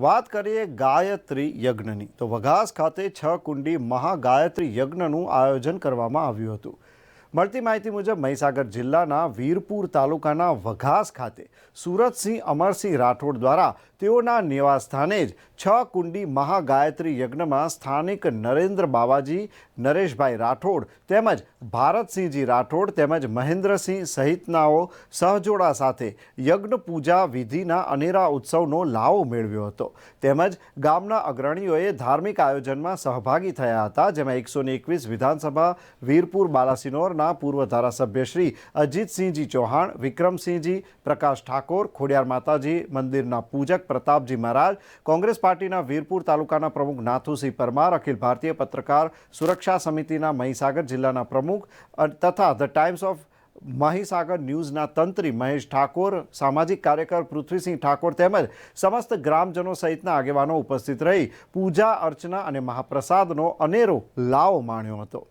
વાત કરીએ ગાયત્રી યજ્ઞની. તો વઘાસ ખાતે છ કુંડી મહાગાયત્રી યજ્ઞનું આયોજન કરવામાં આવ્યું હતું. મળતી માહિતી મુજબ મહીસાગર જિલ્લાના વીરપુર તાલુકાના વઘાસ ખાતે સુરતસિંહ અમરસિંહ રાઠોડ દ્વારા તેઓના નિવાસસ્થાને જ છ કુંડી મહાગાયત્રી યજ્ઞમાં સ્થાનિક નરેન્દ્ર બાવાજી, નરેશભાઈ રાઠોડ તેમજ ભારતસિંહજી રાઠોડ તેમજ મહેન્દ્રસિંહ સહિતનાઓ સહજોડા સાથે યજ્ઞ પૂજા વિધિના અનેરા ઉત્સવનો લાવો મેળવ્યો હતો. તેમજ ગામના અગ્રણીઓએ ધાર્મિક આયોજનમાં સહભાગી થયા હતા, જેમાં એકસો એકવીસ વિધાનસભા, વીરપુર બાલાસિનોરના પૂર્વ ધારાસભ્ય શ્રી અજીતસિંહજી ચૌહાણ, વિક્રમસિંહજી, પ્રકાશ ઠાકોર, ખોડિયાર માતાજી મંદિરના પૂજક પ્રતાપજી મહારાજ, કોંગ્રેસ પાર્ટીના વીરપુર તાલુકાના પ્રમુખ નાથુસિંહ પરમાર, અખિલ ભારતીય પત્રકાર સુરક્ષા સમિતિના મહીસાગર જિલ્લાના પ્રમુખ તથા ધ ટાઈમ્સ ઓફ મહીસાગર ન્યૂઝના તંત્રી મહેશ ઠાકોર, સામાજિક કાર્યકર પૃથ્વીસિંહ ઠાકોર તેમજ સમસ્ત ગ્રામજનો સહિતના આગેવાનો ઉપસ્થિત રહી પૂજા અર્ચના અને મહાપ્રસાદનો અનેરો લાવો માણ્યો હતો.